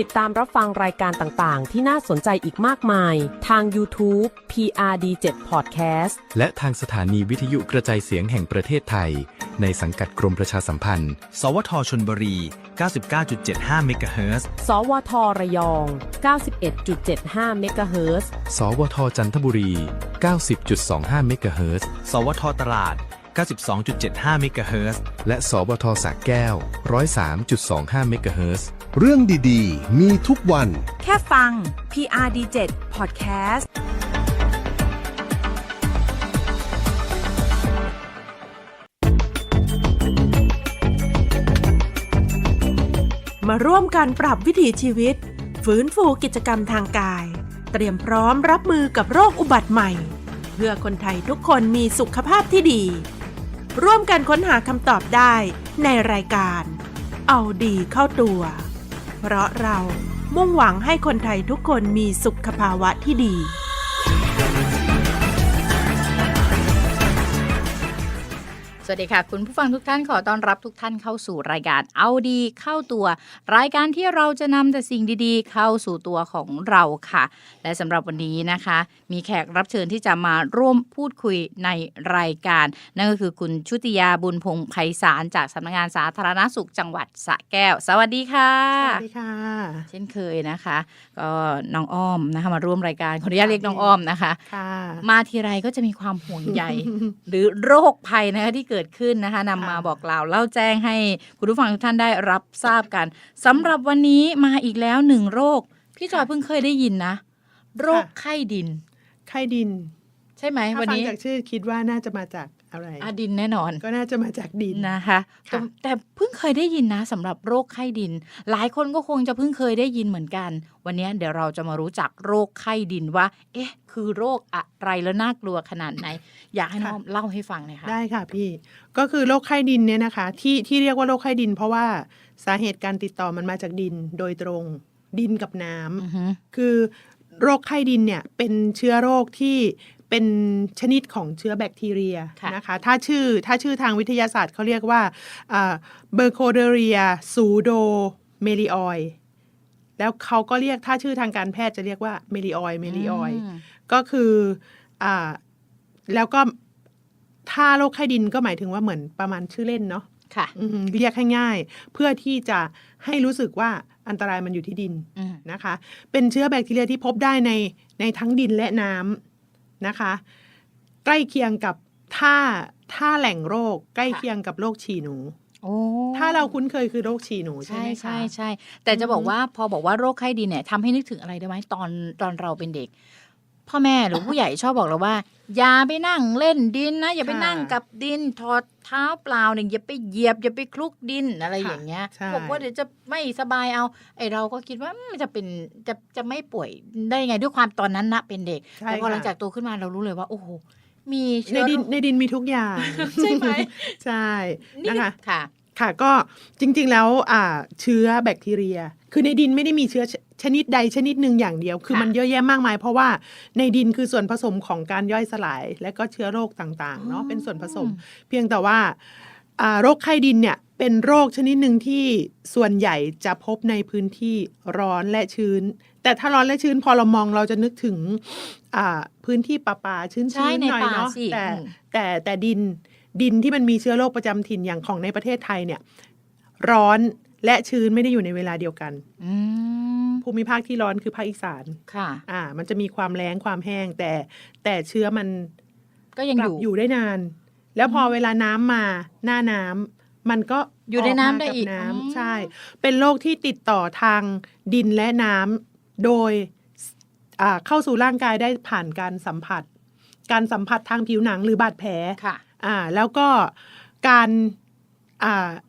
ติดตามรับฟังรายการต่าง ๆ ที่น่าสนใจอีกมากมาย ทาง YouTube PRD7 Podcast และทางสถานีวิทยุกระจายเสียงแห่งประเทศไทย ในสังกัดกรมประชาสัมพันธ์ สวทชนบุรี 99.75 เมกะเฮิรตซ์ สวทระยอง 91.75 เมกะเฮิรตซ์ สวทจันทบุรี 90.25 เมกะเฮิรตซ์ สวทตราด 92.75 เมกะเฮิรตซ์ และสวทสระแก้ว 103.25 เมกะเฮิรตซ์ เรื่องดีๆ มีทุกวัน แค่ฟัง PRD7 Podcast มาร่วมกันปรับวิถีชีวิต ฟื้นฟูกิจกรรมทางกาย เตรียมพร้อมรับมือกับโรคอุบัติใหม่ เพื่อคนไทยทุกคนมีสุขภาพที่ดี ร่วมกันค้นหาคำตอบได้ในรายการ เอาดีเข้าตัว เพราะเรามุ่งหวังให้คนไทยทุกคนมีสุขภาวะที่ดี สวัสดีค่ะ คุณผู้ฟังทุกท่านขอต้อนรับทุกท่านเข้าสู่รายการเอาดีเข้าตัว รายการที่เราจะนำแต่สิ่งดีๆ เข้าสู่ตัวของเราค่ะ และสำหรับวันนี้นะคะ มีแขกรับเชิญที่จะมาร่วมพูดคุยในรายการ นั่นก็คือคุณชุติยาบุญพงษ์ไพศาลจากสำนักงานสาธารณสุขจังหวัดสระแก้ว สวัสดีค่ะ สวัสดีค่ะ เช่นเคยนะคะ ก็น้องอ้อมนะคะมาร่วมรายการขออนุญาตเรียกน้องอ้อมนะคะค่ะมาทีไรก็จะมีความห่วงใยหรือโรคภัยนะคะที่เกิดขึ้นนะคะนำมาบอกกล่าวเล่าแจ้งให้คุณผู้ฟังทุกท่านได้รับทราบกันสำหรับวันนี้มาอีกแล้วหนึ่งโรค พี่จอยเพิ่งเคยได้ยินนะ โรคไข้ดิน ไข้ดิน ใช่ไหมถ้าวันฟังนี้จากชื่อคิดว่าน่าจะมาจาก อะไรอาดินแน่นอน ก็น่าจะมาจากดินนะคะแต่ค่ะแต่เพิ่งเคยได้ยินนะสำหรับโรคไข้ดิน หลายคนก็คงจะเพิ่งเคยได้ยินเหมือนกัน วันนี้เดี๋ยวเราจะมารู้จักโรคไข้ดินว่า เอ๊ะ คือโรคอะไรแล้วน่ากลัวขนาดไหน อยากให้น้องเล่าให้ฟังหน่อยค่ะได้ค่ะพี่ก็คือโรคไข้ดินเนี่ยนะคะ ที่ที่เรียกว่าโรคไข้ดิน เพราะว่าสาเหตุการติดต่อมันมาจากดินโดยตรงดินกับน้ำอือฮึคือโรคไข้ดินเนี่ยเป็นเชื้อโรคที่ เป็นชนิดของเชื้อแบคทีเรียค่ะนะคะถ้าชื่อถ้าชื่อทางวิทยาศาสตร์เขาเรียกว่าเบอร์โคเดเรียซูโดเมลิออยแล้วเขาก็เรียกถ้าชื่อทางการแพทย์จะเรียกว่าเมลิออยเมลิออยมก็คืออ่าแล้วก็ถ้าโรคไข้ดินก็หมายถึงว่าเหมือนประมาณชื่อเล่นเนาะค่ะอืมเรียกให้ง่ายเพื่อที่จะให้รู้สึกว่าอันตรายมันอยู่ที่ดินอืมนะคะ เป็นเชื้อแบคทีเรียที่พบได้ในในทั้งดินและน้ำ นะคะ ใกล้เคียงกับท่าท่าแหล่งโรค ใกล้เคียงกับโรคฉี่หนูโอ้ถ้าเราคุ้นเคยคือโรคฉี่หนูใช่ใช่ไหมคะใช่ใช่แต่จะบอกว่าพอบอกว่าโรคไข้ดินเนี่ยทำให้นึกถึงอะไรได้ไหมตอนตอนเราเป็นเด็ก พ่อแม่หรือผู้ใหญ่ชอบบอกเราว่า อย่าไปนั่งเล่นดินนะ อย่าไปนั่งกับดินถอดเท้าเปล่าเนี่ยอย่าไปเหยียบ อย่าไปคลุกดินอะไรอย่างเงี้ยใช่ บอกว่าเดี๋ยวจะไม่สบายเอาไอเราก็คิดว่ามันจะเป็นจะจะไม่ป่วยได้ยังไงด้วยความตอนนั้นนะเป็นเด็กใช่แต่พอหลังค่ะจากโตขึ้นมาเรารู้เลยว่า โอ้โหมีในเชื้อดินโรคในดินมีทุกอย่าง ใช่ไหม ใช่นี่นะคะค่ะ ค่ะก็จริงๆแล้วอ่าเชื้อแบคทีเรีย คือในดินไม่ได้มีเชื้อชชนิดใดชนิดหนึ่งอย่างเดียว คือค่ะมันเยอะแยะมากมาย เพราะว่าในดินคือส่วนผสมของการย่อยสลาย และก็เชื้อโรคต่างๆเนาะเป็นส่วนผสม เพียงแต่ว่าอ่าโรคไข้ดินเนี่ยเป็นโรคชนิดหนึ่งที่ส่วนใหญ่จะพบในพื้นที่ร้อนและชื้น แต่ถ้าร้อนและชื้นพอเรามองเราจะนึกถึงอ่าพื้นที่ป่าป่าๆชื้นใช่ๆในหน่อยป่าเนาะสิแต่อืมแต่แต่ดินดินที่มันมีเชื้อโรคประจำถิ่นอย่างของในประเทศไทยเนี่ย ร้อน และชื้นไม่ได้อยู่ในเวลาเดียวกันอืมภูมิภาคที่ร้อนคือภาคอีสานค่ะ อ่า มันจะมีความแรงความแห้ง แต่แต่เชื้อมันก็ยังปอรับยู่อยู่ได้นาน แล้วพอเวลาน้ำมาหน้าน้ำมันก็อยู่ในน้ำได้มาบอีกน้ำอืมใช่ เป็นโรคที่ติดต่อทางดินและน้ำโดยอ่าเข้าสู่ร่างกายได้ผ่านการสัมผัส การสัมผัสทางผิวหนังหรือบาดแผลค่ะ อ่า แล้วก็การอ่า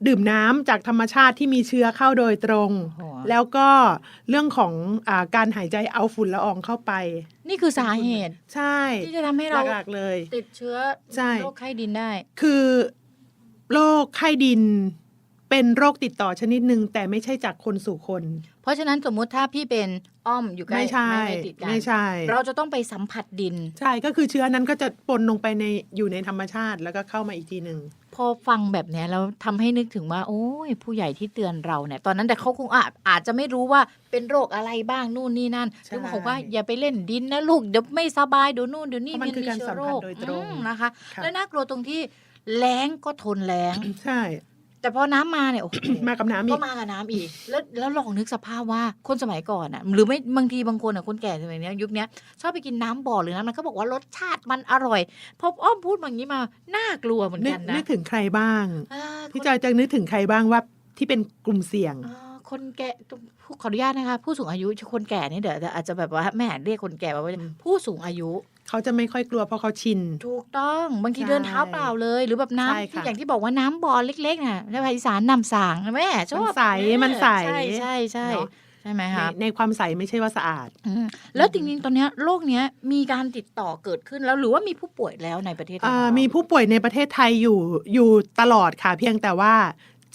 ดื่มน้ำจากธรรมชาติที่มีเชื้อเข้าโดยตรงโอ้โหแล้วก็เรื่องของอาการหายใจเอาฝุ่นละอองเข้าไป นี่คือสาเหตุ ใช่ ที่จะทำให้เราหลักๆเลย ติดเชื้อใช่โรคไข้ดินได้ คือโรคไข้ดินเปเป็นโรคติดต่อชนิดหนึ่งแต่ไม่ใช่จากคนสู่คน เพราะฉะนั้นสมมุติถ้าพี่เป็นอ้อมอยู่ใกล้ไม่ใช่ด้ติดกันไม่ใช่ เราจะต้องไปสัมผัสดิน ใช่ก็คือเชื้อนั้นก็จะปนลงไปในอยู่ในธรรมชาติแล้วก็เข้ามาอีกทีหนึ่งพอฟังแบบเนี้ยแล้วทำให้นึกถึงว่า โอ้ย ผู้ใหญ่ที่เตือนเราเนี่ย ตอนนั้นแต่เขาคงอาจอาจจะไม่รู้ว่าเป็นโรคอะไรบ้างนู่นนี่นั่นใช่หรือบอกว่าอย่าไปเล่นดินนะลูกเดี๋ยวไม่สบายเดี๋ยวนู่นเดี๋ยวนี่เพราะมันคือการเชื้สัมผัสโดยตรงอืมนะคะค่ะแล้วน่ากลัวตรงที่แล้งก็ทนแล้งใช่ แต่พอน้ำมาเนี่ยโอ้โหมากับน้ำอีก็กมากับน้ำอีก แล้วแล้วลองนึกสภาพว่าคนสมัยก่อนอะ หรือไม่บางทีบางคนอะคนแก่สมัยเนี้ยยุคเนี้ยชอบไปกินน้ำบ่อหรือน้ำมันก็บอกว่ารสชาติมันอร่อยพออ้อมพูดมาอย่างนี้มาน่ากลัวเหมือนนึกกันนึนะกถึงใครบ้างอ่าพี่คนจอยจะนึกถึงใครบ้างว่าที่เป็นกลุ่มเสี่ยงอ่าคนแก่ขออนุญาตนะคะ ผู้สูงอายุคนแก่นี่เดี๋ยวอาจจะแบบว่าแม่เรียกคนแก่ว่าอืมผู้สูงอายุ เขาจะไม่ค่อยกลัวเพราะเขาชิน ถูกต้องบางทีใช่เดินเท้าเปล่าเลย หรือแบบใช่น้ำค่ะ อย่างที่บอกว่าน้ำบ่อเล็กๆน่ะในภาคอีสานนำสางแม่ชอบมันใสเออมันใสใช่ใช่ใช่เนอะใช่ไหมในคะในความใสไม่ใช่ว่าสะอาด อืมแล้วจริงๆตอนเนี้ยโรคเนี้ยมีการติดต่อเกิดขึ้นแล้วหรือว่ามีผู้ป่วยแล้วในประเทศไทยอ่าของเรา มีผู้ป่วยในประเทศไทยอยู่อยู่ตลอดค่ะ เพียงแต่ว่า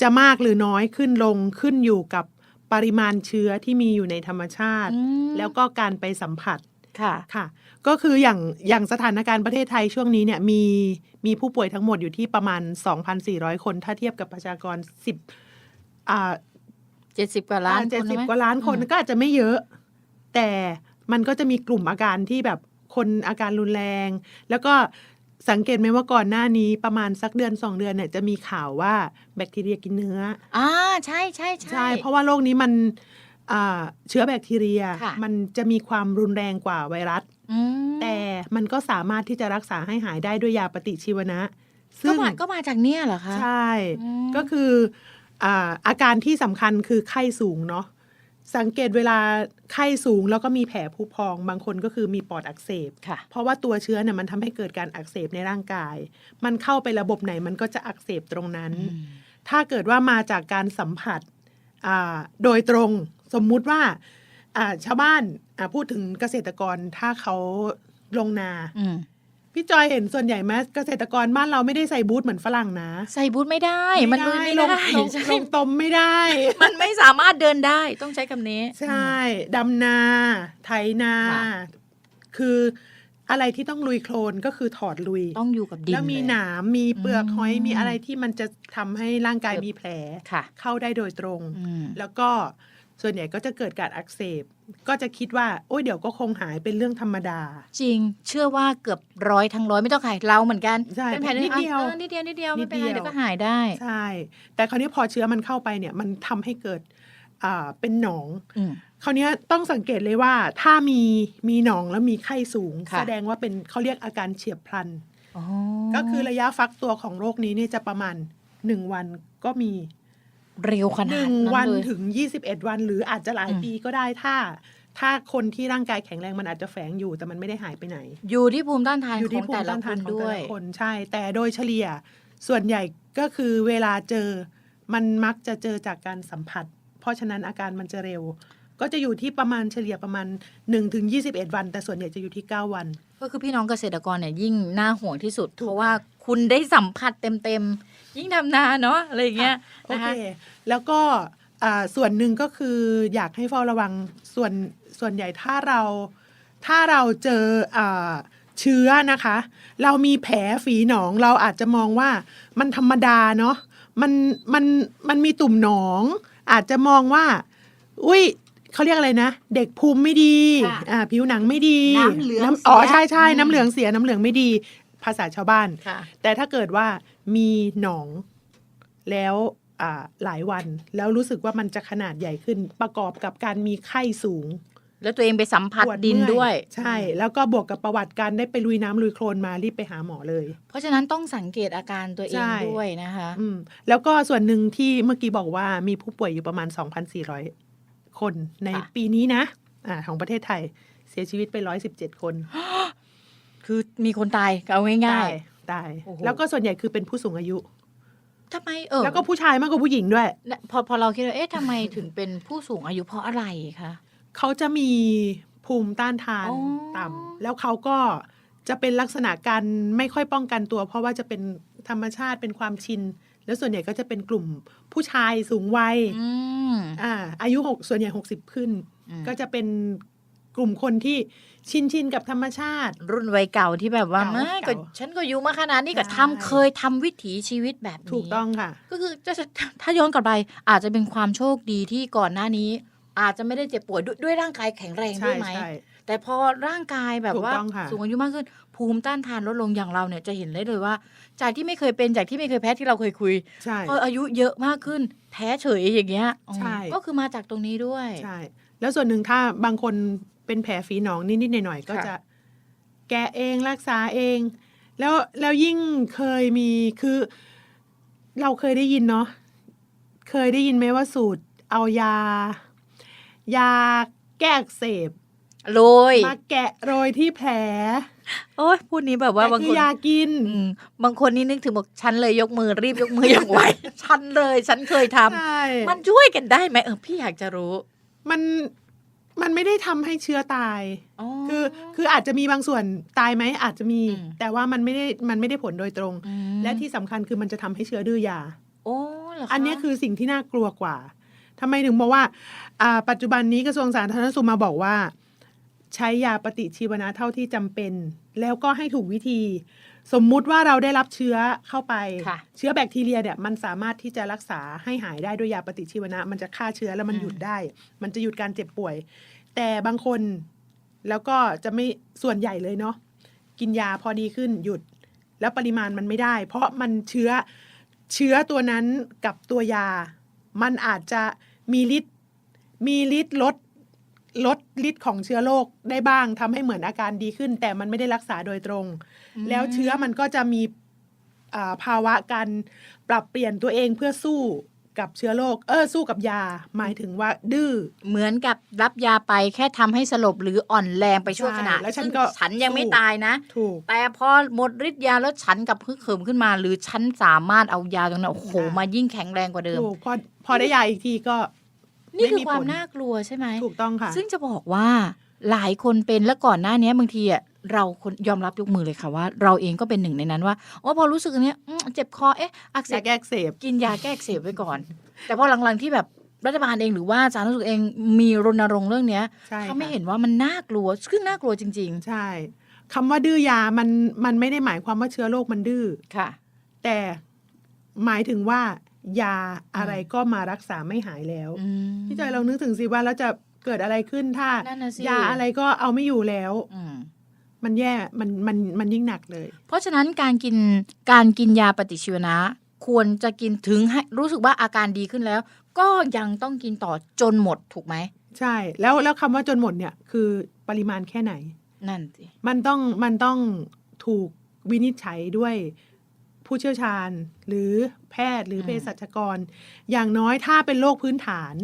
จะมากหรือน้อยขึ้นลงขึ้นอยู่กับปริมาณเชื้อที่มีอยู่ในธรรมชาติ อืม แล้วก็การไปสัมผัส ค่ะค่ะ ก็คืออย่างอย่างสถานการณ์ประเทศไทยช่วงนี้เนี่ยมีมีผู้ป่วยทั้งหมดอยู่ที่ประมาณ 2,400 คน ถ้าเทียบกับประชากร 10อ่าเจ็ดสิบกว่าล้านเจ็ดคนสิบไหมกว่าล้านคนอืมก็อาจจะไม่เยอะ แต่มันก็จะมีกลุ่มอาการที่แบบคนอาการรุนแรง แล้วก็สังเกตไหมว่าก่อนหน้านี้ประมาณสักเดือนสองเดือนเนี่ยจะมีข่าวว่าแบคทีเรียกินเนื้อ อ่าใช่ใช่ใช่เพราะว่าโรคนี้มันอ่า เชื้อแบคทีเรียค่ะมันจะมีความรุนแรงกว่าไวรัสอืมแต่มันก็สามารถที่จะรักษาให้หายได้ด้วยยาปฏิชีวนะก็ซึ่งมาก็มาจากเนี่ยเหรอคะใช่อืมก็คืออ่าอาการที่สำคัญคือไข้สูงเนาะสังเกตเวลาไข้สูงแล้วก็มีแผลผุพองบางคนก็คือมีปอดอักเสบค่ะเพราะว่าตัวเชื้อเนี่ยมันทำให้เกิดการอักเสบในร่างกาย มันเข้าไประบบไหนมันก็จะอักเสบตรงนั้น ถ้าเกิดว่ามาจากการสัมผัสอ่าโดยตรง สมมุติว่าอ่าชาวบ้านอ่าพูดถึงเกษตรกรถ้าเขาลงนาอืมพี่จอยเห็นส่วนใหญ่ไหมเกษตรกรบ้านเราไม่ได้ใส่บูทเหมือนฝรั่งนะ ใส่บูทไม่ได้ มันลุยไม่ลงได้ลงใช่ลงตมไม่ได้ มันไม่สามารถเดินได้ต้องใช้คำนี้ ใช่ดำนาไถนาค่ะคืออะไรที่ต้องลุยโคลนก็คือถอดลุย ต้องอยู่กับดินแล้วมีเยหนามมีเปลือกหอยอืมมีอะไรที่มันจะทำให้ร่างกายเกิดมีแผลค่ะเข้าได้โดยตรงอืมแล้วก็ ส่วนใหญ่ก็จะเกิดการอักเสบ ก็จะคิดว่า โอ้ยเดี๋ยวก็คงหายเป็นเรื่องธรรมดา จริง เชื่อว่าเกือบร้อยทั้งร้อยไม่ต้องขายเราเหมือนกันใช่เป็นแผลนิดเดียวอะนิดเดียวนิดเดียวนิไม่ดเป็นไรเดียวเดี๋ยวก็หายได้ ใช่ แต่คราวนี้พอเชื้อมันเข้าไปเนี่ยมันทำให้เกิดอ่าเป็นหนองอืมคราวเนี้ยต้องสังเกตเลยว่าถ้ามีมีหนองแล้วมีไข้สูงค่ะแสดงว่าเป็นเขาเรียกอาการเฉียบพลันอ๋อก็คือระยะฟักตัวของโรคนี้เนี่ยจะประมาณหนึ่งวันก็มี เร็วขหนาดนึ่งนั้นวันเลยถึงยี่สิบเอ็ดวัน หรืออาจจะหลายอืมปีก็ได้ถ้า ถ้าคนที่ร่างกายแข็งแรงมันอาจจะแฝงอยู่แต่มันไม่ได้หายไปไหน อยู่ที่ภูมิต้านทานอยู่ขที่องภูแต่มิละต้านคทานนของด้แต่วยละคนใช่ แต่โดยเฉลี่ยส่วนใหญ่ก็คือเวลาเจอมันมักจะเจอจากการสัมผัส เพราะฉะนั้นอาการมันจะเร็ว ก็จะอยู่ที่ประมาณเฉลี่ยประมาณ1ถึง21 วัน แต่ส่วนใหญ่จะอยู่ที่ 9 วัน ก็คือพี่น้องเกษตรกรเนี่ยยิ่งน่าห่วงที่สุด เพราะว่าคุณได้สัมผัสเต็มๆ ยิ่งทำนาเนาะอะไรอย่างเงี้ยโอนะเคคะแล้วก็อ่าส่วนหนึ่งก็คืออยากให้เฝ้าระวังส่วนส่วนใหญ่ถ้าเราถ้าเราเจออาเชื้อนะคะ เรามีแผลฝีหนองเราอาจจะมองว่ามันธรรมดาเนาะมันมันมันมีตุ่มหนอง อาจจะมองว่า อุ้ยเขาเรียกอะไรนะ เด็กภูมิไม่ดีค่ะอ่าผิวหนังไม่ดีน้ำเหลืองอ๋อเสียใช่ใช่อืมน้ำเหลืองเสียน้ำเหลืองไม่ดี ภาษาชาวบ้านค่ะแต่ถ้าเกิดว่ามีหนองแล้วอ่าหลายวันแล้วรู้สึกว่ามันจะขนาดใหญ่ขึ้นประกอบกับการมีไข้สูง แล้วตัวเองไปสัมผัสปวดินเมื่อด้วย ใช่ แล้วก็บวกกับประวัติการได้ไปลุยน้ำลุยโคลนมารีบไปหาหมอเลย เพราะฉะนั้นต้องสังเกตอาการตัวเอใช่งด้วยนะคะอืมแล้วก็ส่วนหนึ่งที่เมื่อกี้บอกว่ามีผู้ป่วยอยู่ประมาณ 2,400 คนในค่ะปีนี้นะอ่าของประเทศไทยเสียชีวิตไป 117 คน คือมีคนตายเอาง่ายตาย ตายโอ้โห แล้วก็ส่วนใหญ่คือเป็นผู้สูงอายุ ๆทำไมเออแล้วก็ผู้ชายมากกว่าผู้หญิงด้วย เนี่ยพอพอเราคิดว่าเอ๊ะทำไมถึงเป็นผู้สูงอายุเพราะอะไรคะ เขาจะมีภูมิต้านทานอ๋อ ต่ำแล้วเขาก็จะเป็นลักษณะการไม่ค่อยป้องกันตัว เพราะว่าจะเป็นธรรมชาติเป็นความชิน แล้วส่วนใหญ่ก็จะเป็นกลุ่มผู้ชายสูงวัยอืม อ่าอายุหกส่วนใหญ่หกสิบขึ้น อืม ก็จะเป็นกลุ่มคนที่ ชินชินกับธรรมชาติ รุ่นวัยเก่าที่แบบว่าเก่าไม่ก็เก่าฉันก็อยู่มาขนาดนี้ก็ใช่ทำเคยทำวิถีชีวิตแบบนี้ ถูกต้องค่ะ ก็คือจะถ้าย้อนกลับไปอาจจะเป็นความโชคดีที่ก่อนหน้านี้ อาจจะไม่ได้เจ็บป่วยด้วยด้วยร่างกายแข็งแรงด้ใช่วยไหมใช่แต่พอร่างกายแบบถูกว่าต้องค่ะสูงอายุมากขึ้น ภูมิต้านทานลดลงอย่างเราเนี่ยจะเห็นได้เลยว่า จากที่ไม่เคยเป็นจากที่ไม่เคยแพ้ที่เราเคยคุยใช่พออายุเยอะมากขึ้นแพ้เฉยอย่างเงี้ยอืมใช่ก็คือมาจากตรงนี้ด้วยใช่แล้วส่วนหนึ่งถ้าบางคน เป็นแผลฝีหนองนิดๆหน่อยๆก็ค่ะจะ แกะเองรักษาเอง แล้วแล้วยิ่งเคยมีคือ เราเคยได้ยินเนาะเคยได้ยินไหมว่าสูตรเอายา ยาแก้อักเสบโรยมาแกะโรยที่แผล โอ้ยพูดนี้แบบว่าแต่บางคืคนอยากินอืมบางคนนี่นึกถึงบอกฉันเลยยกมือรีบยกมืออย่างไวฉันเลย ฉันเคยทำใช่มันช่วยกันได้ไหมเออพี่อยากจะรู้ มัน มันไม่ได้ทำให้เชื้อตายอ๋อคือคืออาจจะมีบางส่วนตายไหมอาจจะมีอืมแต่ว่ามันไม่ได้มันไม่ได้ผลโดยตรงมและที่สำคัญคือมันจะทำให้เชื้อดื้อยาโอ้เหรอคะอันเนี้ยคือสิ่งที่น่ากลัวกว่าทำไมถึงบอกว่าอ่า ปัจจุบันนี้กระทรวงสาธารณสุขมาบอกว่า ใช้ยาปฏิชีวนะเท่าที่จำเป็น แล้วก็ให้ถูกวิธี สมมุติว่าเราได้รับเชื้อเข้าไปค่ะเชื้อแบคทีเรียเนี่ยมันสามารถที่จะรักษาให้หายได้ด้วยยาปฏิชีวนะ มันจะฆ่าเชื้อแล้วมันอืมหยุดได้ มันจะหยุดการเจ็บป่วย แต่บางคนแล้วก็จะไม่ส่วนใหญ่เลยเนาะกินยาพอดีขึ้นหยุด แล้วปริมาณมันไม่ได้ เพราะมันเชื้อเชื้อตัวนั้นกับตัวยา มันอาจจะมีฤทธิ์มีฤทธิ์ลด ลดฤทธิ์ของเชื้อโรคได้บ้างทำให้เหมือนอาการดีขึ้น แต่มันไม่ได้รักษาโดยตรง แล้วเชื้อมันก็จะมีอ่าภาวะการปรับเปลี่ยนตัวเองเพื่อสู้กับเชื้อโรคเออสู้กับยา หมายถึงว่า ดื้อเหมือนกับรับยาไปแค่ทำให้สลบหรืออ่อนแรงไปชั่วใช่ขณะแล้วฉันซึ่งก็ฉันยังไม่สู้ตายนะ ถูก แต่พอหมดฤทธิ์ยาแล้วฉันกับพึกเขิมขึ้นมา หรือฉันสามารถเอายาตรงนั้นโอ้โหค่ะมายิ่งแข็งแรงกว่าเดิมถูกพอพอได้ยาอีกทีก็ นี่คือไความผลน่ากลัวใช่ไหมถูกต้องค่ะ ซึ่งจะบอกว่าหลายคนเป็นแล้วก่อนหน้านี้บางทีอะเราคนยอมรับยกมือเลยค่ะว่า เราเองก็เป็นหนึ่งในนั้นว่าอ๋อพอรู้สึกอันเนี้ยอืมเจ็บคอเอ๊ะอักเสยาบแก้อักเสบกินยาแก้อักเสบไว้ก่อน แต่พอหลังๆที่แบบรัฐบาลเองหรือว่าสาธารณสุขเองมีรณรงค์เรื่องเนี้ยใช่เขาไม่ค่ะเห็นว่ามันน่ากลัวซึ่งน่ากลัวจริงใช่คำว่าดื้อยามันมันไม่ได้หมายความว่าเชื้อโรคมันดื้อๆค่ะ แต่หมายถึงว่า ยาอะไรก็มารักษาไม่หายแล้วอืมพี่จอยเรานึกถึงสิว่าแล้วจะเกิดอะไรขึ้นถ้านั่นน่ะสิยาอะไรก็เอาไม่อยู่แล้วอืมมันแย่มันมันมันยิ่งหนักเลย เพราะฉะนั้นการกินการกินยาปฏิชีวนะ ควรจะกินถึงให้รู้สึกว่าอาการดีขึ้นแล้ว ก็ยังต้องกินต่อจนหมดถูกไหมใช่ แล้วแล้วคำว่าจนหมดเนี่ยคือปริมาณแค่ไหน นั่นสิมันต้องมันต้องถูกวินิจฉัยด้วย ผู้เชี่ยวชาญ หรือแพทย์หรือเภสัชกร อย่างน้อยถ้าเป็นโรคพื้นฐาน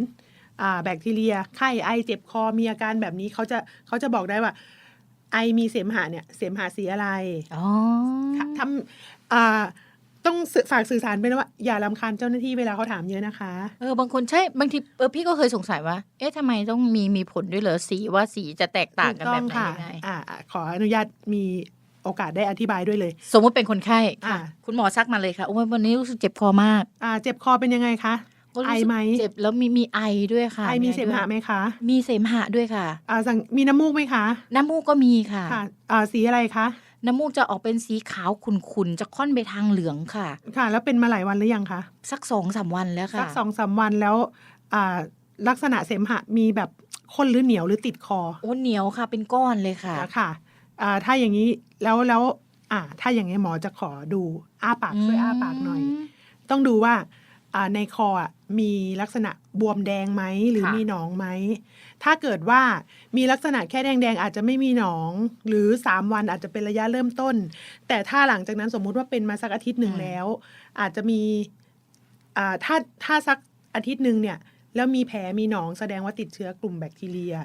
อ่าแบคทีเรีย ไข้ไอเจ็บคอมีอาการแบบนี้เขาจะเขาจะบอกได้ว่า ไอมีเสมหะเนี่ย เสมหะสีอะไรอ๋อทำอ่าต้องสื่อฝากสื่อสารไปนะว่า อย่าลำคาญเจ้าหน้าที่เวลาเขาถามเยอะนะคะ เออบางคนใช่บางทีเออพี่ก็เคยสงสัยว่า เอ๊ะทำไมต้องมีมีผลด้วยเหรอสีว่าสีจะแตกต่างกันแบบไหนถูค่ะยังไงอ่าอ่าขออนุญาตมี โอกาสได้อธิบายด้วยเลย สมมุติเป็นคนไข้ค่ะอ่า คุณหมอซักมาเลยค่ะโอ้ยวันนี้รู้สึกเจ็บคอมากอ่า เจ็บคอเป็นยังไงคะ ก็รู้ไอสึกไหม เจ็บแล้วมีมีไอด้วยค่ะไอมีเสมหะไหมคะมีเสมหะด้วยค่ะ อ่าสั่งมีน้ำมูกไหมคะน้ำมูกก็มีค่ะ ค่ะอ่าสีอะไรคะน้ำมูกจะออกเป็นสีขาวขุ่นๆจะค่อนไปทางเหลืองค่ะ ค่ะ แล้วเป็นมาหลายวันหรือยังคะสักสองสามวันแล้วค่ะ สักสองสามวันแล้วอ่าลักษณะเสมหะมีแบบข้นหรือเหนียวหรือติดคอโอ้เหนียวค่ะเป็นก้อนเลยค่ะนะคะอ่า ถ้าอย่างนี้แล้วแล้วอ่าถ้าอย่างนี้หมอจะขอดูอ้าปากช่วยอ้าปากหน่อย ต้องดูว่าอ่าในคออะมีลักษณะบวมแดงไหมหรือค่ะมีหนองไหม ถ้าเกิดว่ามีลักษณะแค่แดงๆ อาจจะไม่มีหนอง หรือ 3 วันอาจจะเป็นระยะเริ่มต้น แต่ถ้าหลังจากนั้นสมมุติว่าเป็นมาสักอาทิตย์หนึ่งแล้ว อาจจะมีอ่าถ้าถ้าสักอาทิตย์หนึ่งเนี่ยแล้วมีแผลมีหนองแสดงว่าติดเชื้อกลุ่มแบคทีเรีย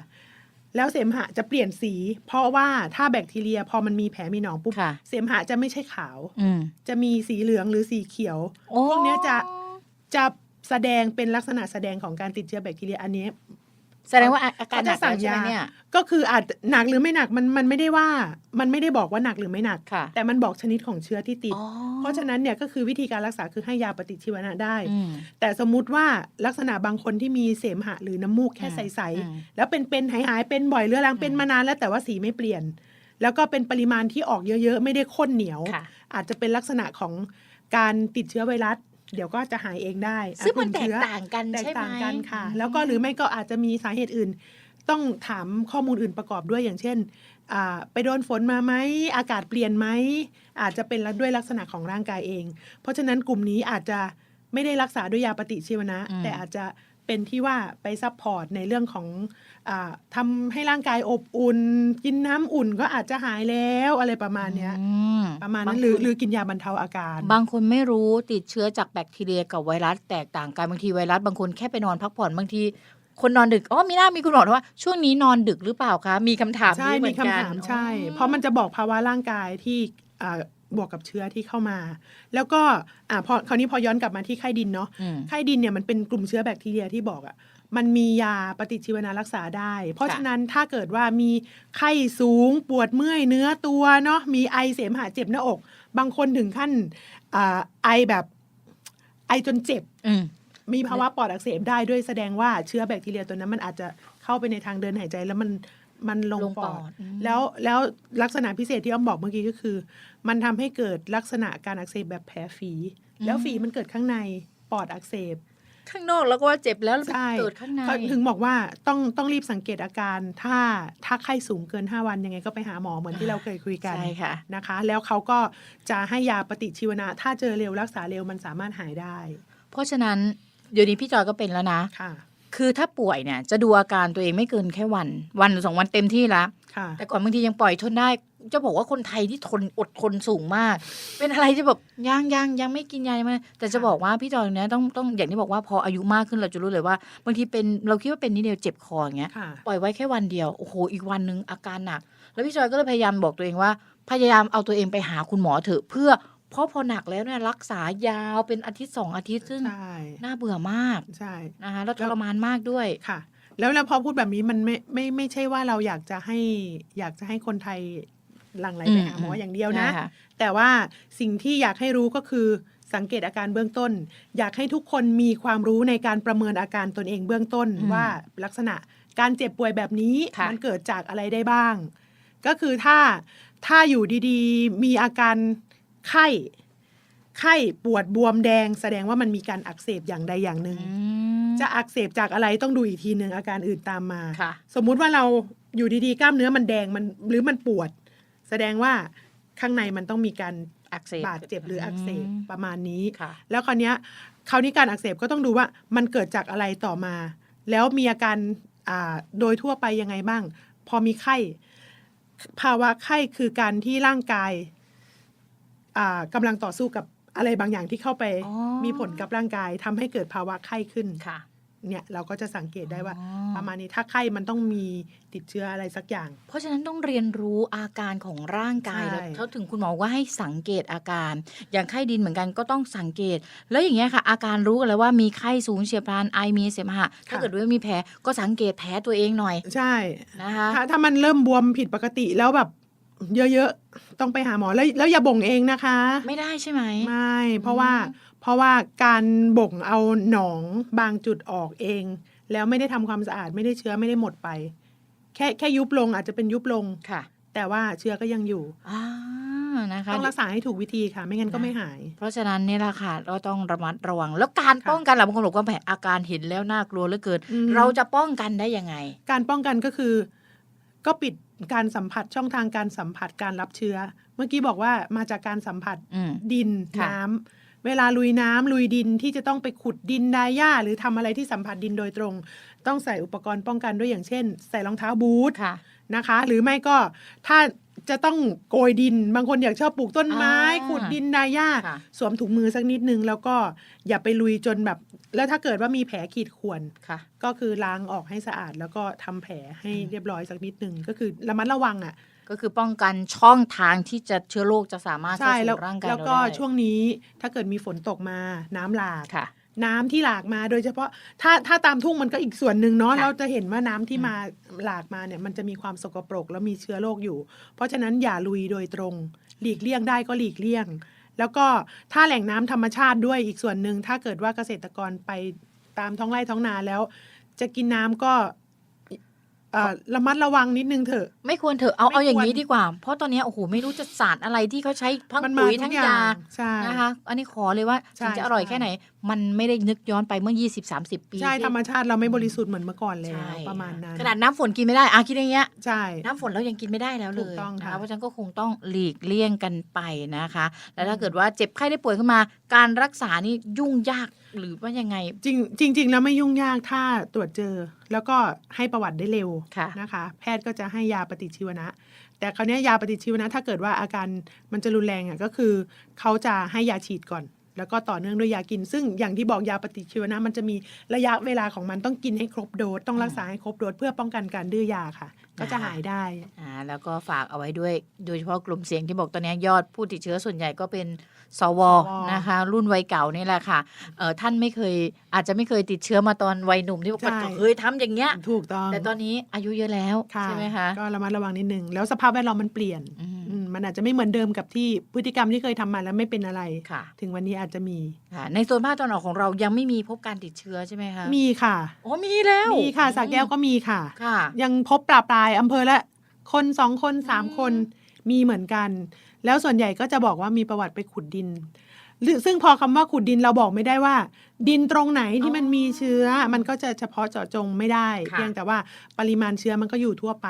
แล้วเสมหะจะเปลี่ยนสี เพราะว่าถ้าแบคทีเรียพอมันมีแผลมีหนองปุ๊บค่ะเสมหะจะไม่ใช่ขาว อืม จะมีสีเหลืองหรือสีเขียวโอ้พวกเนี้ยจะ จะแสดงเป็นลักษณะแสดงของการติดเชื้อแบคทีเรียอันนี้ แสดงว่าอาอาการหนักเขาจะสั่แล้วงใช่ไหมยาเนี่ยก็คืออาจหนักหรือไม่หนักมันมันไม่ได้ว่ามันไม่ได้บอกว่าหนักหรือไม่หนักค่ะแต่มันบอกชนิดของเชื้อที่ติดอ๋อเพราะฉะนั้นเนี่ยก็คือวิธีการรักษาคือให้ยาปฏิชีวนะได้อืมแต่สมมุติว่าลักษณะบางคนที่มีเสมหะหรือน้ำมูกแค่อืมใสอืมๆแล้วเป็นเป็นหายหายๆเป็นบ่อยเรื้อรังอืมเป็นมานานแล้วแต่ว่าสีไม่เปลี่ยน แล้วก็เป็นปริมาณที่ออกเยอะๆ ไม่ได้ข้นเหนียวค่ะอาจจะเป็นลักษณะของการติดเชื้อไวรัส เดี๋ยวก็จะหายเองได้ซึ่งมันอะกลุ่แตกเชื้อต่างกันแตกใช่ไหมต่างกันค่ะอืมแล้วก็หรือไม่ก็อาจจะมีสาเหตุอื่น ต้องถามข้อมูลอื่นประกอบด้วยอย่างเช่นอ่าไปโดนฝนมาไหมอากาศเปลี่ยนไหมอาจจะเป็นด้วยลักษณะของร่างกายเอง เพราะฉะนั้นกลุ่มนี้อาจจะไม่ได้รักษาด้วยยาปฏิชีวนะอืมแต่อาจจะ เป็นที่ว่าไปซัพพอร์ตในเรื่องของอาทำให้ร่างกายอบอุ่น กินน้ำอุ่นก็อาจจะหายแล้วอะไรประมาณเนี้ยอืมประมาณนั้บางนหรือคนหรือกินยาบรรเทาอาการ บางคนไม่รู้ติดเชื้อจากแบคทีเรียกับไวรัสแตกต่างกันบางทีไวรัสบางคนแค่ไปนอนพักผ่อนบางทีคนนอนดึก อ๋อ มีหน้ามีคุณหมอว่า ช่วงนี้นอนดึกหรือเปล่าคะ มีคำถามใช่นี้เหมืมีอนกันคำถาม ใช่อ๋อเพราะมันจะบอกภาวะร่างกายที่อ่า บวกกับเชื้อที่เข้ามา แล้วก็อ่าพอคราวนี้พอย้อนกลับมาที่ไข้ดินเนาะอืมไข้ดินเนี่ยมันเป็นกลุ่มเชื้อแบคทีเรียที่บอกอะ่ะมันมียาปฏิชีวนะรักษาได้ เพราะค่ะฉะนั้นถ้าเกิดว่ามีไข้สูงปวดเมื่อยเนื้อตัวเนาะมีไอเสมหะเจ็บหน้าอก บางคนถึงขั้นอ่าไอแบบไอจนเจ็บอืมมีภาวะปอดอักเสบได้ด้วยแสดงว่าเชื้อแบคทีเรียตัวนั้นมันอาจจะเข้าไปในทางเดินหายใจแล้วมันมันลงลงปปออดดอืมแล้วแล้วลักษณะพิเศษที่อ้อมบอกเมื่อกี้ก็คือ มันทำให้เกิดลักษณะการอักเสบแบบแผลฝี แล้วฝีมันเกิดข้างในปอดอักเสบ ข้างนอกแล้วก็ว่าเจ็บแล้วแล้วไปใช่เกิดข้างในเขาถึงบอกว่าต้องต้องรีบสังเกตอาการ ถ้าถ้าไข้สูงเกิน 5 วันยังไงก็ไปหาหมอเหมือนที่เราเคยคุยกันใช่ค่ะนะคะ แล้วเขาก็จะให้ยาปฏิชีวนะ ถ้าเจอเร็วรักษาเร็วมันสามารถหายได้ เพราะฉะนั้นเดี๋ยวนี้พี่จอยก็เป็นแล้วนะค่ะคือถ้าป่วยเนี่ยจะดูอาการตัวเองไม่เกินแค่วัน วันหรือสองวันเต็มที่ละค่ะแต่ก่อนบางทียังปล่อยทนได้ จะบอกว่าคนไทยที่ทนอดทนสูงมาก เป็นอะไรที่แบบยังยังยังไม่กินยายังไม่แต่จะค่ะบอกว่าพี่จอยเนี่ยต้องต้องอย่างที่บอกว่าพออายุมากขึ้นเราจะรู้เลยว่าบางทีเป็นเราคิดว่าเป็นนิดเดียวเจ็บคออย่างเงี้ยค่ะปล่อยไว้แค่วันเดียวโอ้โหอีกวันหนึ่งอาการหนัก แล้วพี่จอยก็เลยพยายามบอกตัวเองว่า พยายามเอาตัวเองไปหาคุณหมอเถอะเพื่อเพราะพอหนักแล้วเนี่ยรักษายาวเป็นอาทิตย์สองอาทิตย์ซึ่งใช่น่าเบื่อมากใช่นะคะแล้วทรมานมากด้วยค่ะแล้วแล้วพอพูดแบบนี้มันไม่ไม่ไม่ใช่ว่าเราอยากจะให้อยากจะให้คนไทย หลั่งไหลไปหาหมออืมอย่างเดียวนะใช่ค่ะแต่ว่าสิ่งที่อยากให้รู้ก็คือสังเกตอาการเบื้องต้น อยากให้ทุกคนมีความรู้ในการประเมินอาการตนเองเบื้องต้นอืมว่าลักษณะการเจ็บป่วยแบบนี้ค่ะมันเกิดจากอะไรได้บ้าง ก็คือถ้าถ้าอยู่ดีๆ มีอาการไข้ ไข้ปวดบวมแดง แสดงว่ามันมีการอักเสบอย่างใดอย่างหนึ่งอืมจะอักเสบจากอะไรต้องดูอีกทีหนึ่งอาการอื่นตามมาค่ะสมมุติว่าเราอยู่ดีๆ กล้ามเนื้อมันแดงมันหรือมันปวด แสดงว่าข้างในมันต้องมีการอักเสบบาดเจ็บหรืออักเสบมประมาณนี้ ค่ะ แล้วคราวเนี้ยคราวนี้การอักเสบก็ต้องดูว่ามันเกิดจากอะไรต่อมา แล้วมีอาการอ่าโดยทั่วไปยังไงบ้าง พอมีไข้ ภาวะไข้คือการที่ร่างกายอ่ากำลังต่อสู้กับอะไรบางอย่างที่เข้าไป อ๋อ มีผลกับร่างกายทำให้เกิดภาวะไข้ขึ้น ค่ะ เนี่ยเราก็จะสังเกตได้ว่าอ๋อประมาณนี้ถ้าไข้มันต้องมีติดเชื้ออะไรสักอย่าง เพราะฉะนั้นต้องเรียนรู้อาการของร่างกายใช่แล้วเขาถึงคุณหมอว่าให้สังเกตอาการ อย่างไข้ดินเหมือนกันก็ต้องสังเกต แล้วอย่างเงี้ยค่ะ อาการรู้กันแล้วว่ามีไข้สูงเฉียบพลันไอมีเสมหะถ้าเกิดว่ามีแผลก็สังเกตแผลตัวเองหน่อย ใช่นะคะถ้าถ้ามันเริ่มบวมผิดปกติแล้วแบบเยอะๆ ต้องไปหาหมอแล้วแล้วอย่าบ่งเองนะคะ ไม่ได้ใช่ไหมไม่ เพราะว่า เพราะว่าการบ่งเอาหนองบางจุดออกเอง แล้วไม่ได้ทำความสะอาดไม่ได้เชื้อไม่ได้หมดไป แค่แค่ยุบลงอาจจะเป็นยุบลงค่ะ แต่ว่าเชื้อก็ยังอยู่อ่านะคะต้องรักษาให้ถูกวิธีค่ะ ไม่งั้นก็ไม่หาย เพราะฉะนั้นนี่แหละค่ะเราต้องระมัดระวัง แล้วการค่ะป้องกันหลายบางคนบอกว่าแหมอาการเห็นแล้วน่ากลัวเหลือเกินอืมเราจะป้องกันได้ยังไง การป้องกันก็คือ ก็ปิดการสัมผัสช่องทางการสัมผัสการรับเชื้อ เมื่อกี้บอกว่ามาจากการสัมผัสอืมดินค่ะน้ำ เวลาลุยน้ำลุยดินที่จะต้องไปขุดดินดาหญ้าหรือทำอะไรที่สัมผัสดินโดยตรง ต้องใส่อุปกรณ์ป้องกันด้วยอย่างเช่น ใส่รองเท้าบูทค่ะนะคะ หรือไม่ก็ถ้าจะต้องโกยดินบางคนอยากชอบปลูกต้นไม้อ่าขุดดินดาหญ้าค่ะสวมถุงมือสักนิดนึง แล้วก็อย่าไปลุยจนแบบ แล้วถ้าเกิดว่ามีแผลขีดข่วนค่ะก็คือล้างออกให้สะอาด แล้วก็ทำแผลให้เรียบร้อยสักนิดนึงก็คือระมัดระวังอะ ก็คือป้องกันช่องทางที่จะเชื้อโรคจะสามารถเข้าใช่แล้วสู่ร่างกายแล้วเราก็ได้ช่วงนี้ถ้าเกิดมีฝนตกมาน้ำหลากค่ะน้ำที่หลากมาโดยเฉพาะถ้าถ้าตามทุ่งมันก็อีกส่วนหนึ่งเนาะค่ะเราจะเห็นว่าน้ำที่อืมมาหลากมาเนี่ยมันจะมีความสกปรกแล้วมีเชื้อโรคอยู่ เพราะฉะนั้นอย่าลุยโดยตรง หลีกเลี่ยงได้ก็หลีกเลี่ยง แล้วก็ถ้าแหล่งน้ำธรรมชาติด้วยอีกส่วนหนึ่งถ้าเกิดว่าเกษตรกรไปตามท้องไร่ท้องนาแล้ว จะกินน้ำก็เอ่อ ระมัดระวังนิดนึงเถอะ ไม่ควรเถอะเอาไม่เอาอย่างควรนี้ดีกว่า เพราะตอนนี้โอ้โหไม่รู้จะสารอะไรที่เขาใช้ทั้งมันมาปุ๋ยทุทั้กงอย่างยาใช่นะคะ อันนี้ขอเลยว่าใช่ถึงจะอร่อยใช่แค่ไหน มันไม่ได้นึกย้อนไปเมื่อ 20-30 ปี ใช่ที่ธรรมชาติเราไม่บริสุทธิ์เหมือนเมื่อก่อนแล้ใช่วประมาณนั้น ขนาดน้ำฝนกินไม่ได้อาคิดอย่างเงี้ยใช่ น้ำฝนเรายังกินไม่ได้แล้วเลถูยกต้องนะค่ะคะเพราะฉะนั้นก็คงต้องหลีกเลี่ยงกันไปนะคะ แล้วถ้าเกิดว่าเจ็บไข้ได้ป่วยขึ้นมา การรักษานี่ยุ่งยากหรือว่ายังไง จริงจริงๆแล้วไม่ยุ่งยากถ้าตรวจเจอ แล้วก็ให้ประวัติได้เร็วค่ะนะคะ แพทย์ก็จะให้ยาปฏิชีวนะ แต่คราวเนี้ยยาปฏิชีวนะ ถ้าเกิดว่าอาการมันจะรุนแรงอะก็คือเขาจะให้ยาฉีดก่อน แล้วก็ต่อเนื่องด้วยยากิน ซึ่งอย่างที่บอกยาปฏิชีวนะ มันจะมีระยะเวลาของมันต้องกินให้ครบโดสต้องรักษาให้ครบโดสเพื่อป้องกันการดื้อยาค่ะ ก็จะหายได้อ่าแล้วก็ฝากเอาไว้ด้วยโดยเฉพาะกลุ่มเสี่ยงที่บอกตอนนี้ยอดผู้ติดเชื้อส่วนใหญ่ก็เป็นสวสวนะคะ รุ่นวัยเก่านี่แหละค่ะเออท่านไม่เคยอาจจะไม่เคยติดเชื้อมาตอนวัยหนุ่มที่บอกว่าเคยทำอย่างเงี้ยถูกต้องแต่ตอนนี้อายุเยอะแล้วค่ะใช่ไหมคะก็ระมัดระวังนิดนึงแล้วสภาพแวดล้อมมันเปลี่ยนอืมอืมมันอาจจะไม่เหมือนเดิมกับที่พฤติกรรมที่เคยทำมาแล้วไม่เป็นอะไรค่ะถึงวันนี้อาจจะมีค่ะในโซนภาคตะวันออกของเรายังไม่มีพบการติดเชื้อใช่ไหมคะมีค่ะโอ้มีแล้วมีค่ะสระแก้วก็มีค่ะ ค่ะ ยังพบปลาปลายอำเภอละคนสองคนสามอืมคนมีเหมือนกัน แล้วส่วนใหญ่ก็จะบอกว่ามีประวัติไปขุดดินหรือซึ่งพอคำว่าขุดดินเราบอกไม่ได้ว่า ดินตรงไหนที่มันมีเชื้อ มันก็จะเฉพาะเจาะจงไม่ได้ค่ะเพียงแต่ว่าปริมาณเชื้อมันก็อยู่ทั่วไป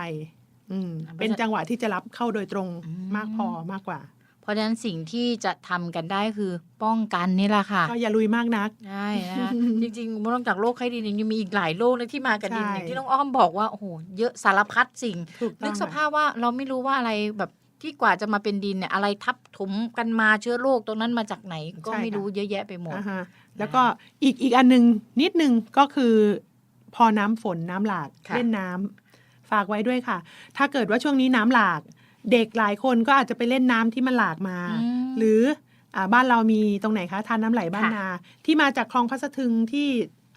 อืมเพราะฉะนั้นเป็นจังหวะที่จะรับเข้าโดยตรงอืมมากพอมากกว่า เพราะฉะนั้นสิ่งที่จะทำกันได้คือป้องกันนี่แหละค่ะ ก็อย่าลุยมากนักใช่นะคะจริงๆนอกจากโรคไข้ดินยังมีอีกหลายโรคเลยที่มากับดินใช่อย่างที่น้องอ้อมบอกว่าโอ้โหเยอะสารพัดสิ่งถูกต้นึอกงสภาพว่าเราไม่รู้ว่าอะไรแบบที่กว่าจะมาเป็นดินเนี่ยอะไรทับถมกันมาเชื้อโรคตรงนั้นมาจากไหนก็ไม่รู้เยอะแยะไปหมดอ่าฮะแล้วก็อีกอีกอันหนึ่งนิดนึงก็คือ พอน้ำฝนน้ำหลากค่ะเล่นน้ำฝากไว้ด้วยค่ะ ถ้าเกิดว่าช่วงนี้น้ำหลาก เด็กหลายคนก็อาจจะไปเล่นน้ำที่มันหลากมาอืมหรืออ่าบ้านเรามีตรงไหนคะทานน้ำไหลบ้านค่ะนา ที่มาจากคลองพัสทึงที่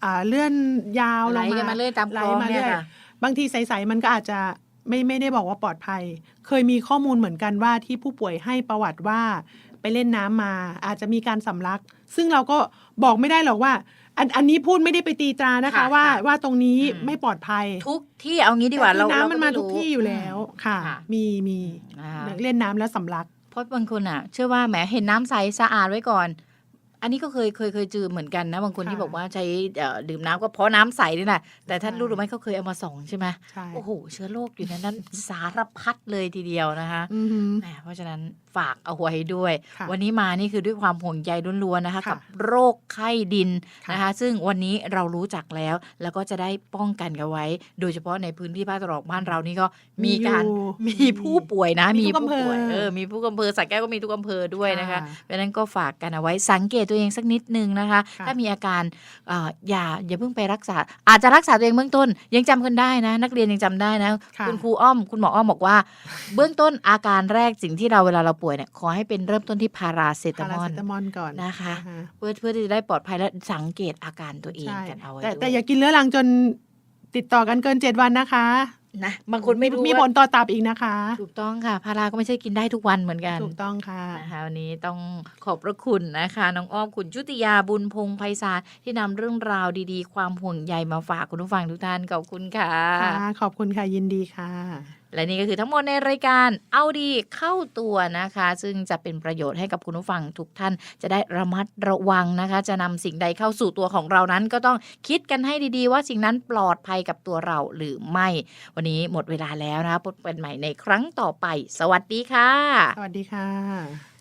อ่าเลื่อนยาวลไหลงกันมามาเรื่อยตามคไหลลองมาเนี่ยเรื่อยค่ะบางทีใสๆมันก็อาจจะไม่ไม่ได้บอกว่าปลอดภัย เคยมีข้อมูลเหมือนกันว่าที่ผู้ป่วยให้ประวัติว่าไปเล่นน้ำมา อาจจะมีการสำลัก ซึ่งเราก็บอกไม่ได้หรอกว่า อันอันนี้พูดไม่ได้ไปตีตรานะคะค่ะว่าค่ะว่าตรงนี้อืมไม่ปลอดภัย ทุกที่เอางี้ดีกว่าแต่เราคือน้ำมันมาเรทุกที่อยู่แล้วค่ะค่ะมีมีนะคะเล่นน้ำแล้วสำลักเพราะบางคนอะ เชื่อว่าแหมเห็นน้ำใสสะอาดไว้ก่อน อันนี้ก็เคยเคยเคยเจอเหมือนกันนะ บางคนค่ะที่บอกว่าใช้เอ่อดื่มน้ำก็เพราะน้ำใสนี่แหละแต่ท่านใช่รู้หรือไม่เขาเคยเอามาส่องใช่ไหมใช่โอ้โห เชื้อโรคอยู่ในนั้นสารพัดเลยทีเดียวนะคะอือหือแหมเพราะฉะนั้นฝากเอาไว้ด้วยค่ะวันนี้มานี่คือด้วยความห่วงใยล้วนๆนะคะค่ะกับโรคไข้ดินค่ะนะคะ ซึ่งวันนี้เรารู้จักแล้ว แล้วก็จะได้ป้องกันกันไว้ โดยเฉพาะในพื้นที่ภาคตะวันออกบ้านเรานี่ก็มีการอยู่มีผู้ป่วยนะ มีทุกผู้ป่วยอำเภอเออมีผู้อำเภอสักแก้วก็มีทุกอำเภอด้วยนะคะค่ะเพราะฉะนั้นก็ฝากกันเอาไว้สังเกตตัวเองสักนิดนึงนะคะค่ะถ้ามีอาการเอ่ออย่าอย่าเพิ่งไปรักษา อาจจะรักษาตัวเองเบื้องต้น ยังจำกันได้นะ นักเรียนยังจำได้นะค่ะคุณครูอ้อม คุณหมออ้อมบอกว่า เบื้องต้นอาการแรกสิ่งที่เราเวลาเราป่วยเนี่ยขอให้เป็นเริ่มต้นที่พาราเซตาพามราอลเซตามอลก่อนนะคะอ่าฮเพื่อเพื่อที่จะได้ปลอดภัยและสังเกตอาการตัวเองใช่กันเอาไว้แต่ด้วยแต่อย่ากินเรื้อรังจนติดต่อกันเกินเจ็ดวันนะคะ นะบางคนไม่รู้มีว่าผลต่อตับอีกนะคะ ถูกต้องค่ะพาราก็ไม่ใช่กินได้ทุกวันเหมือนกันถูกต้องค่ะนะคะวันนี้ต้องขอบพระคุณนะคะ น้องอ้อมคุณชุติยาบุญพงษ์ไพศาลที่นำเรื่องราวดีๆ ความห่วงใยมาฝากคุณผู้ฟังทุกท่านขอบคุณค่ะค่ะขอบคุณค่ะยินดีค่ะและนี่ก็คือทั้งหมดในรายการเอาดีเข้าตัวนะคะ ซึ่งจะเป็นประโยชน์ให้กับคุณผู้ฟังทุกท่านจะได้ระมัดระวังนะคะ จะนำสิ่งใดเข้าสู่ตัวของเรานั้น ก็ต้องคิดกันให้ดีๆ ว่าสิ่งนั้นปลอดภัยกับตัวเราหรือไม่ วันนี้หมดเวลาแล้วนะคะพบกันใหม่ในครั้งต่อไป สวัสดีค่ะ สวัสดีค่ะ